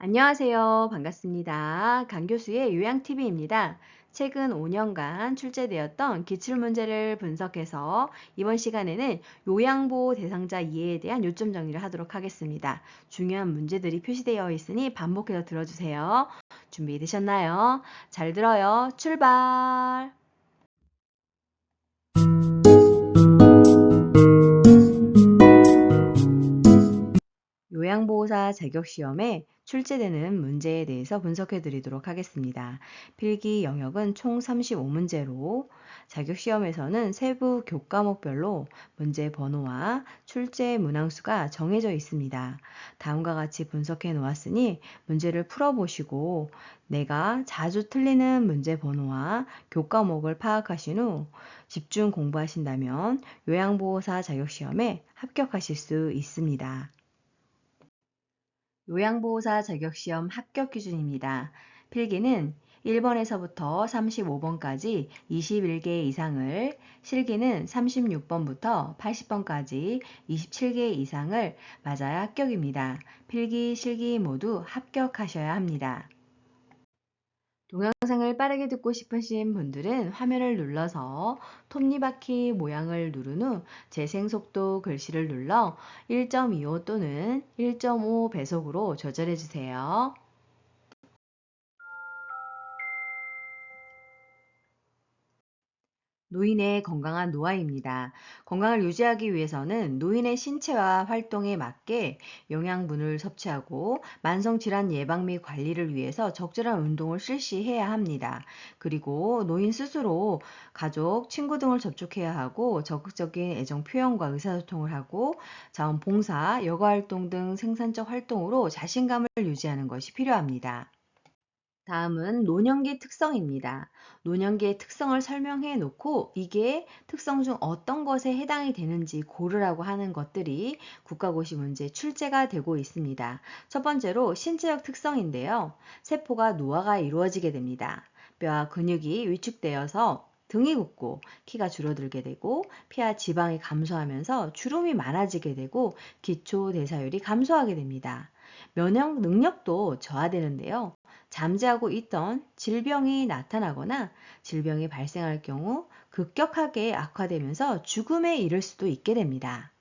안녕하세요. 반갑습니다. 강 교수의 요양TV입니다. 최근 5년간 출제되었던 기출문제를 분석해서 이번 시간에는 요양보호 대상자 이해에 대한 요점 정리를 하도록 하겠습니다. 중요한 문제들이 표시되어 있으니 반복해서 들어주세요. 준비되셨나요? 잘 들어요. 출발! 요양보호사 자격시험에 출제되는 문제에 대해서 분석해 드리도록 하겠습니다. 필기 영역은 총 35문제로 자격시험에서는 세부 교과목별로 문제 번호와 출제 문항수가 정해져 있습니다. 다음과 같이 분석해 놓았으니 문제를 풀어보시고 내가 자주 틀리는 문제 번호와 교과목을 파악하신 후 집중 공부하신다면 요양보호사 자격시험에 합격하실 수 있습니다. 요양보호사 자격시험 합격 기준입니다. 필기는 1번에서부터 35번까지 21개 이상을, 실기는 36번부터 80번까지 27개 이상을 맞아야 합격입니다. 필기, 실기 모두 합격하셔야 합니다. 동영상을 빠르게 듣고 싶으신 분들은 화면을 눌러서 톱니바퀴 모양을 누른 후 재생 속도 글씨를 눌러 1.25 또는 1.5 배속으로 조절해 주세요. 노인의 건강한 노화입니다. 건강을 유지하기 위해서는 노인의 신체와 활동에 맞게 영양분을 섭취하고 만성질환 예방 및 관리를 위해서 적절한 운동을 실시해야 합니다. 그리고 노인 스스로 가족, 친구 등을 접촉해야 하고 적극적인 애정 표현과 의사소통을 하고 자원봉사, 여가활동 등 생산적 활동으로 자신감을 유지하는 것이 필요합니다. 다음은 노년기 특성입니다. 노년기의 특성을 설명해 놓고 이게 특성 중 어떤 것에 해당이 되는지 고르라고 하는 것들이 국가고시 문제 출제가 되고 있습니다. 첫 번째로 신체적 특성인데요. 세포가 노화가 이루어지게 됩니다. 뼈와 근육이 위축되어서 등이 굽고 키가 줄어들게 되고 피와 지방이 감소하면서 주름이 많아지게 되고 기초 대사율이 감소하게 됩니다. 면역 능력도 저하되는데요. 잠재하고 있던 질병이 나타나거나 질병이 발생할 경우 급격하게 악화되면서 죽음에 이를 수도 있게 됩니다.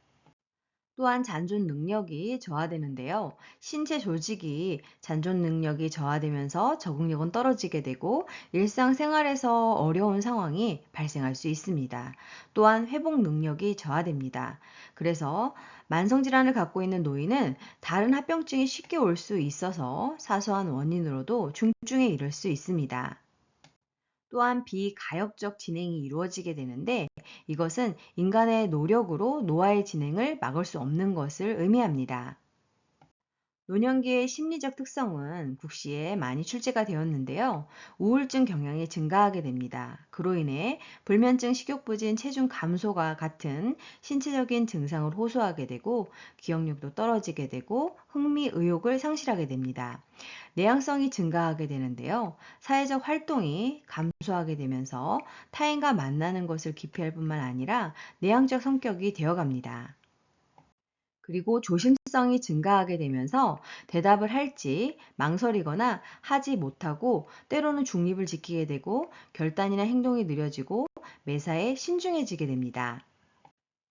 또한 잔존 능력이 저하되는데요. 신체 조직이 잔존 능력이 저하되면서 적응력은 떨어지게 되고 일상생활에서 어려운 상황이 발생할 수 있습니다. 또한 회복 능력이 저하됩니다. 그래서 만성질환을 갖고 있는 노인은 다른 합병증이 쉽게 올 수 있어서 사소한 원인으로도 중증에 이를 수 있습니다. 또한 비가역적 진행이 이루어지게 되는데 이것은 인간의 노력으로 노화의 진행을 막을 수 없는 것을 의미합니다. 노년기의 심리적 특성은 국시에 많이 출제가 되었는데요. 우울증 경향이 증가하게 됩니다. 그로 인해 불면증, 식욕부진, 체중 감소가 같은 신체적인 증상을 호소하게 되고 기억력도 떨어지게 되고 흥미, 의욕을 상실하게 됩니다. 내향성이 증가하게 되는데요. 사회적 활동이 감소하게 되면서 타인과 만나는 것을 기피할 뿐만 아니라 내향적 성격이 되어갑니다. 그리고 조심성이 증가하게 되면서 대답을 할지 망설이거나 하지 못하고 때로는 중립을 지키게 되고 결단이나 행동이 느려지고 매사에 신중해지게 됩니다.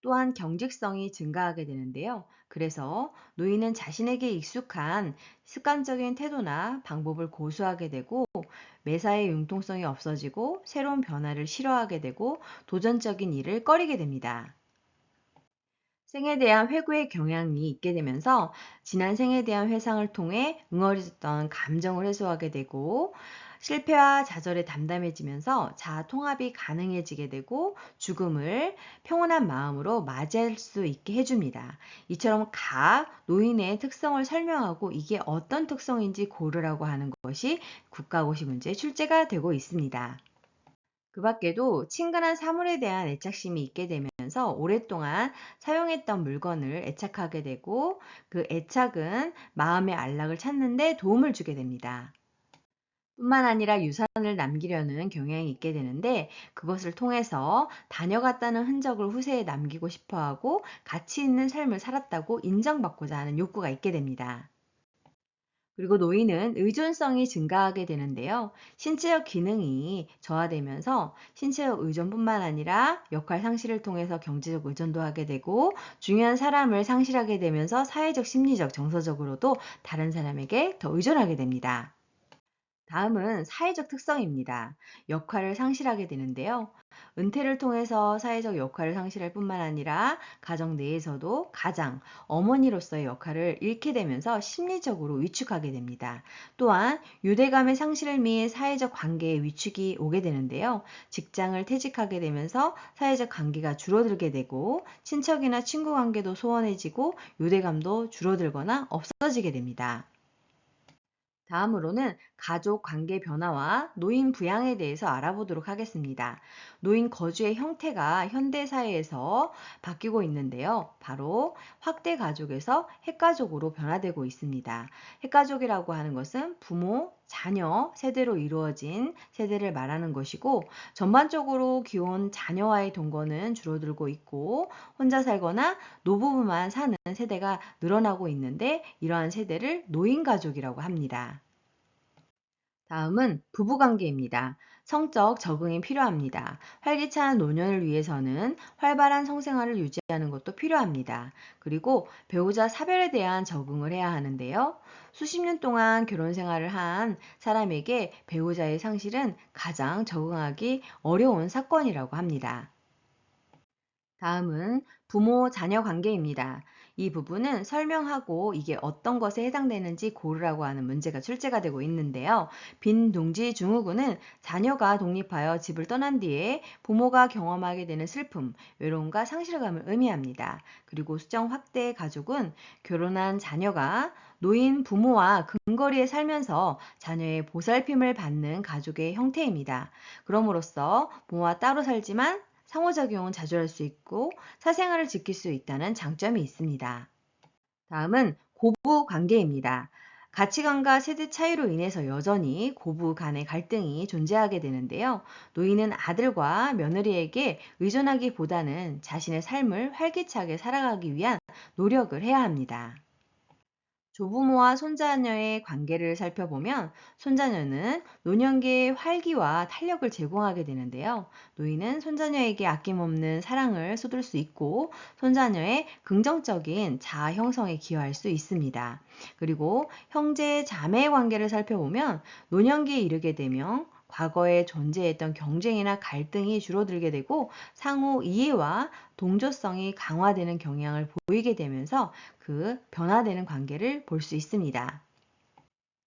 또한 경직성이 증가하게 되는데요. 그래서 노인은 자신에게 익숙한 습관적인 태도나 방법을 고수하게 되고 매사에 융통성이 없어지고 새로운 변화를 싫어하게 되고 도전적인 일을 꺼리게 됩니다. 생에 대한 회고의 경향이 있게 되면서 지난 생에 대한 회상을 통해 응어리졌던 감정을 해소하게 되고 실패와 좌절에 담담해지면서 자아 통합이 가능해지게 되고 죽음을 평온한 마음으로 맞이할 수 있게 해줍니다. 이처럼 각 노인의 특성을 설명하고 이게 어떤 특성인지 고르라고 하는 것이 국가고시 문제 출제가 되고 있습니다. 그 밖에도 친근한 사물에 대한 애착심이 있게 되면 서 오랫동안 사용했던 물건을 애착하게 되고 그 애착은 마음의 안락을 찾는데 도움을 주게 됩니다. 뿐만 아니라 유산을 남기려는 경향이 있게 되는데 그것을 통해서 다녀갔다는 흔적을 후세에 남기고 싶어 하고 가치 있는 삶을 살았다고 인정받고자 하는 욕구가 있게 됩니다. 그리고 노인은 의존성이 증가하게 되는데요. 신체적 기능이 저하되면서 신체적 의존뿐만 아니라 역할 상실을 통해서 경제적 의존도 하게 되고 중요한 사람을 상실하게 되면서 사회적, 심리적, 정서적으로도 다른 사람에게 더 의존하게 됩니다. 다음은 사회적 특성입니다. 역할을 상실하게 되는데요. 은퇴를 통해서 사회적 역할을 상실할 뿐만 아니라 가정 내에서도 가장, 어머니로서의 역할을 잃게 되면서 심리적으로 위축하게 됩니다. 또한 유대감의 상실 및 사회적 관계의 위축이 오게 되는데요. 직장을 퇴직하게 되면서 사회적 관계가 줄어들게 되고 친척이나 친구 관계도 소원해지고 유대감도 줄어들거나 없어지게 됩니다. 다음으로는 가족 관계 변화와 노인 부양에 대해서 알아보도록 하겠습니다. 노인 거주의 형태가 현대 사회에서 바뀌고 있는데요. 바로 확대 가족에서 핵가족으로 변화되고 있습니다. 핵가족이라고 하는 것은 부모, 자녀 세대로 이루어진 세대를 말하는 것이고 전반적으로 기혼 자녀와의 동거는 줄어들고 있고 혼자 살거나 노부부만 사는 세대가 늘어나고 있는데 이러한 세대를 노인 가족이라고 합니다. 다음은 부부관계입니다. 성적 적응이 필요합니다. 활기찬 노년을 위해서는 활발한 성생활을 유지하는 것도 필요합니다. 그리고 배우자 사별에 대한 적응을 해야 하는데요. 수십 년 동안 결혼 생활을 한 사람에게 배우자의 상실은 가장 적응하기 어려운 사건이라고 합니다. 다음은 부모 자녀 관계입니다. 이 부분은 설명하고 이게 어떤 것에 해당되는지 고르라고 하는 문제가 출제가 되고 있는데요. 빈둥지 증후군은 자녀가 독립하여 집을 떠난 뒤에 부모가 경험하게 되는 슬픔, 외로움과 상실감을 의미합니다. 그리고 수정 확대 가족은 결혼한 자녀가 노인 부모와 근거리에 살면서 자녀의 보살핌을 받는 가족의 형태입니다. 그럼으로써 부모와 따로 살지만 상호작용은 자주 할 수 있고 사생활을 지킬 수 있다는 장점이 있습니다. 다음은 고부 관계입니다. 가치관과 세대 차이로 인해서 여전히 고부 간의 갈등이 존재하게 되는데요. 노인은 아들과 며느리에게 의존하기보다는 자신의 삶을 활기차게 살아가기 위한 노력을 해야 합니다. 조부모와 손자녀의 관계를 살펴보면 손자녀는 노년기의 활기와 탄력을 제공하게 되는데요. 노인은 손자녀에게 아낌없는 사랑을 쏟을 수 있고 손자녀의 긍정적인 자아 형성에 기여할 수 있습니다. 그리고 형제 자매 관계를 살펴보면 노년기에 이르게 되면 과거에 존재했던 경쟁이나 갈등이 줄어들게 되고 상호 이해와 동조성이 강화되는 경향을 보이게 되면서 그 변화되는 관계를 볼 수 있습니다.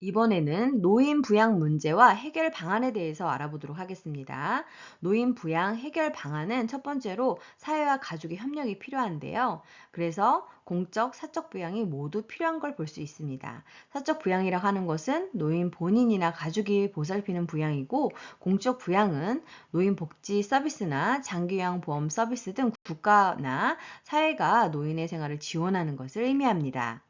이번에는 노인 부양 문제와 해결 방안에 대해서 알아보도록 하겠습니다. 노인 부양 해결 방안은 첫 번째로 사회와 가족의 협력이 필요한데요. 그래서 공적, 사적 부양이 모두 필요한 걸 볼 수 있습니다. 사적 부양이라고 하는 것은 노인 본인이나 가족이 보살피는 부양이고 공적 부양은 노인 복지 서비스나 장기요양 보험 서비스 등 국가나 사회가 노인의 생활을 지원하는 것을 의미합니다.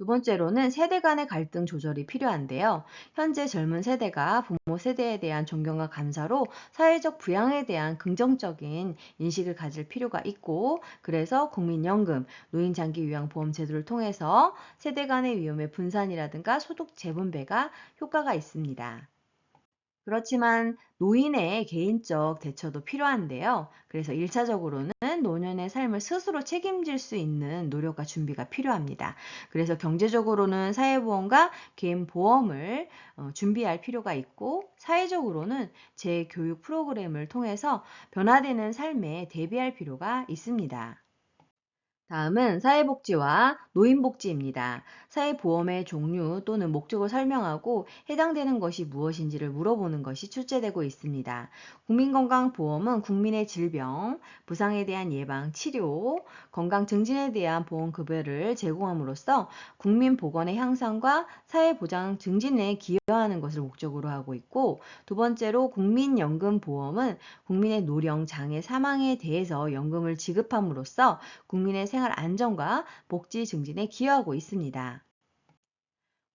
두 번째로는 세대 간의 갈등 조절이 필요한데요. 현재 젊은 세대가 부모 세대에 대한 존경과 감사로 사회적 부양에 대한 긍정적인 인식을 가질 필요가 있고, 그래서 국민연금, 노인장기요양보험 제도를 통해서 세대 간의 위험의 분산이라든가 소득 재분배가 효과가 있습니다. 그렇지만 노인의 개인적 대처도 필요한데요. 그래서 1차적으로는 노년의 삶을 스스로 책임질 수 있는 노력과 준비가 필요합니다. 그래서 경제적으로는 사회보험과 개인보험을 어, 준비할 필요가 있고 사회적으로는 재교육 프로그램을 통해서 변화되는 삶에 대비할 필요가 있습니다. 다음은 사회복지와 노인복지입니다. 사회보험의 종류 또는 목적을 설명하고 해당되는 것이 무엇인지를 물어보는 것이 출제되고 있습니다. 국민건강보험은 국민의 질병, 부상에 대한 예방, 치료, 건강 증진에 대한 보험급여를 제공함으로써 국민 보건의 향상과 사회보장 증진에 기여하는 것을 목적으로 하고 있고 두 번째로 국민연금보험은 국민의 노령, 장애, 사망에 대해서 연금을 지급함으로써 국민의 생활 안정과 복지 증진에 기여하고 있습니다.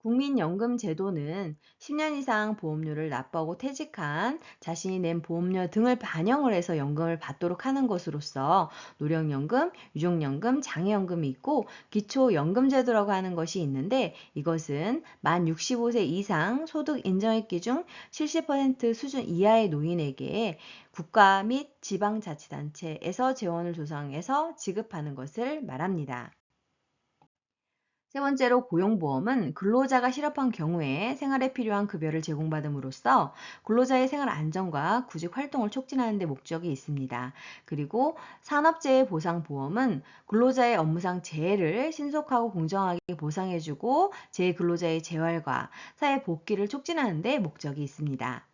국민연금 제도는 10년 이상 보험료를 납부하고 퇴직한 자신이 낸 보험료 등을 반영을 해서 연금을 받도록 하는 것으로서 노령연금, 유족연금, 장애연금이 있고 기초연금제도라고 하는 것이 있는데 이것은 만 65세 이상 소득 인정액 기준 70% 수준 이하의 노인에게 국가 및 지방자치단체에서 재원을 조성해서 지급하는 것을 말합니다. 세 번째로 고용보험은 근로자가 실업한 경우에 생활에 필요한 급여를 제공받음으로써 근로자의 생활 안정과 구직 활동을 촉진하는 데 목적이 있습니다. 그리고 산업재해 보상보험은 근로자의 업무상 재해를 신속하고 공정하게 보상해주고 재해 근로자의 재활과 사회 복귀를 촉진하는 데 목적이 있습니다.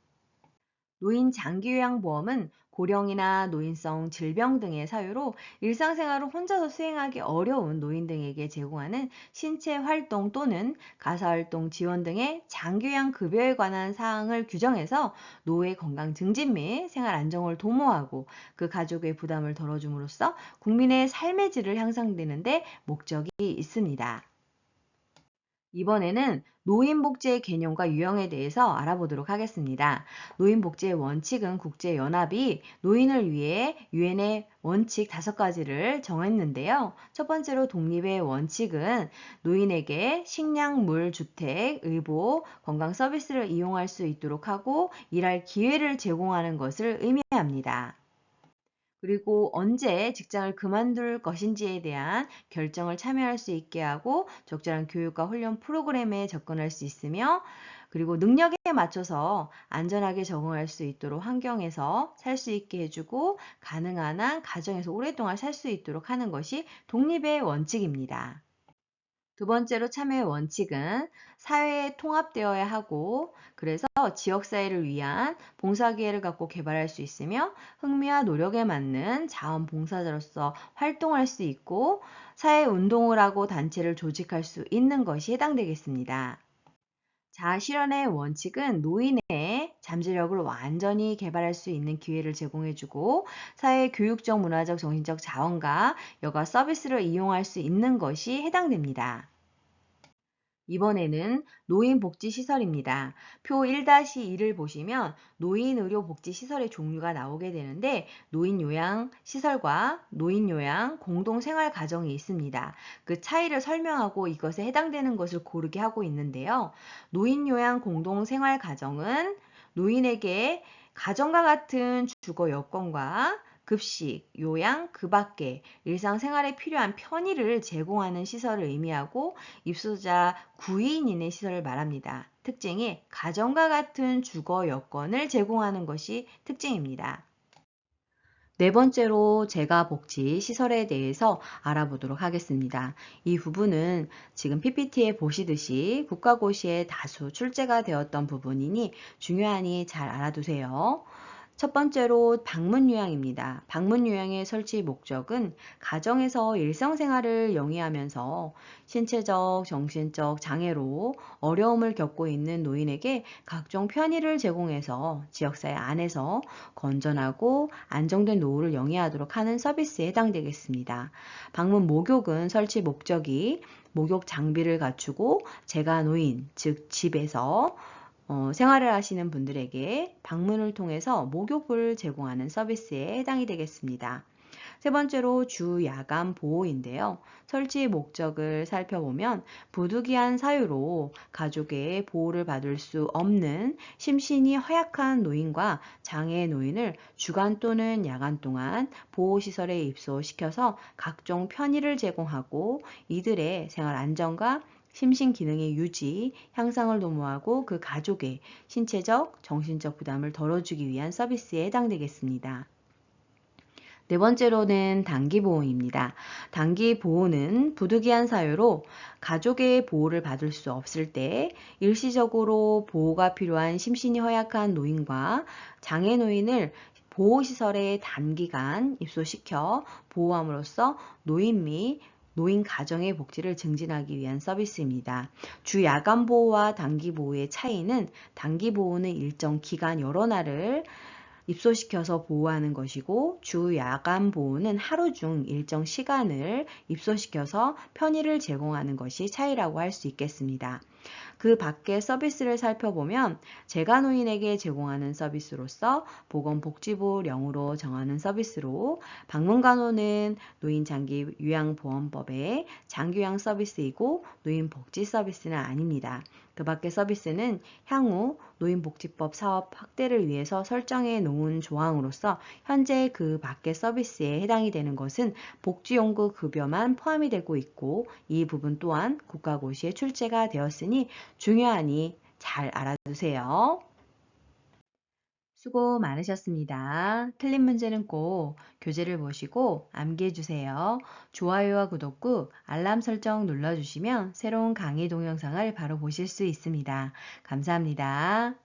노인 장기요양보험은 고령이나 노인성 질병 등의 사유로 일상생활을 혼자서 수행하기 어려운 노인 등에게 제공하는 신체 활동 또는 가사 활동 지원 등의 장기요양 급여에 관한 사항을 규정해서 노후의 건강 증진 및 생활 안정을 도모하고 그 가족의 부담을 덜어줌으로써 국민의 삶의 질을 향상되는데 목적이 있습니다. 이번에는 노인복지의 개념과 유형에 대해서 알아보도록 하겠습니다. 노인복지의 원칙은 국제연합이 노인을 위해 유엔의 원칙 다섯 가지를 정했는데요. 첫 번째로 독립의 원칙은 노인에게 식량, 물, 주택, 의보, 건강 서비스를 이용할 수 있도록 하고 일할 기회를 제공하는 것을 의미합니다. 그리고 언제 직장을 그만둘 것인지에 대한 결정을 참여할 수 있게 하고 적절한 교육과 훈련 프로그램에 접근할 수 있으며 그리고 능력에 맞춰서 안전하게 적응할 수 있도록 환경에서 살 수 있게 해주고 가능한 한 가정에서 오랫동안 살 수 있도록 하는 것이 독립의 원칙입니다. 두 번째로 참여의 원칙은 사회에 통합되어야 하고 그래서 지역사회를 위한 봉사기회를 갖고 개발할 수 있으며 흥미와 노력에 맞는 자원봉사자로서 활동할 수 있고 사회운동을 하고 단체를 조직할 수 있는 것이 해당되겠습니다. 자아실현의 원칙은 노인의 잠재력을 완전히 개발할 수 있는 기회를 제공해주고 사회 교육적, 문화적, 정신적 자원과 여가 서비스를 이용할 수 있는 것이 해당됩니다. 이번에는 노인복지시설입니다. 표 1-2를 보시면 노인의료복지시설의 종류가 나오게 되는데 노인요양시설과 노인요양 공동생활가정이 있습니다. 그 차이를 설명하고 이것에 해당되는 것을 고르게 하고 있는데요. 노인요양 공동생활가정은 노인에게 가정과 같은 주거 여건과 급식, 요양, 그 밖에 일상생활에 필요한 편의를 제공하는 시설을 의미하고 입소자 9인인의 시설을 말합니다. 특징이 가정과 같은 주거 여건을 제공하는 것이 특징입니다. 네 번째로 재가 복지 시설에 대해서 알아보도록 하겠습니다. 이 부분은 지금 PPT에 보시듯이 국가고시에 다수 출제가 되었던 부분이니 중요하니 잘 알아두세요. 첫 번째로 방문 요양입니다. 방문 요양의 설치 목적은 가정에서 일상생활을 영위하면서 신체적, 정신적 장애로 어려움을 겪고 있는 노인에게 각종 편의를 제공해서 지역사회 안에서 건전하고 안정된 노후를 영위하도록 하는 서비스에 해당되겠습니다. 방문 목욕은 설치 목적이 목욕 장비를 갖추고 재가 노인, 즉 집에서 어, 생활을 하시는 분들에게 방문을 통해서 목욕을 제공하는 서비스에 해당이 되겠습니다. 세 번째로 주 야간 보호인데요. 설치 목적을 살펴보면 부득이한 사유로 가족의 보호를 받을 수 없는 심신이 허약한 노인과 장애 노인을 주간 또는 야간 동안 보호시설에 입소시켜서 각종 편의를 제공하고 이들의 생활 안정과 심신 기능의 유지, 향상을 도모하고 그 가족의 신체적, 정신적 부담을 덜어주기 위한 서비스에 해당되겠습니다. 네 번째로는 단기보호입니다. 단기보호는 부득이한 사유로 가족의 보호를 받을 수 없을 때 일시적으로 보호가 필요한 심신이 허약한 노인과 장애 노인을 보호시설에 단기간 입소시켜 보호함으로써 노인 및 노인 가정의 복지를 증진하기 위한 서비스입니다. 주 야간 보호와 단기 보호의 차이는 단기 보호는 일정 기간 여러 날을 입소시켜서 보호하는 것이고 주 야간 보호는 하루 중 일정 시간을 입소시켜서 편의를 제공하는 것이 차이라고 할 수 있겠습니다. 그 밖의 서비스를 살펴보면 재가 노인에게 제공하는 서비스로서 보건복지부령으로 정하는 서비스로 방문간호는 노인장기 요양보험법의 장기요양 서비스이고 노인복지 서비스는 아닙니다. 그 밖의 서비스는 향후 노인복지법 사업 확대를 위해서 설정해 놓은 조항으로서 현재 그 밖의 서비스에 해당이 되는 것은 복지용구 급여만 포함이 되고 있고 이 부분 또한 국가고시에 출제가 되었으니 중요하니 잘 알아두세요. 수고 많으셨습니다. 틀린 문제는 꼭 교재를 보시고 암기해주세요. 좋아요와 구독 후 알람 설정 눌러주시면 새로운 강의 동영상을 바로 보실 수 있습니다. 감사합니다.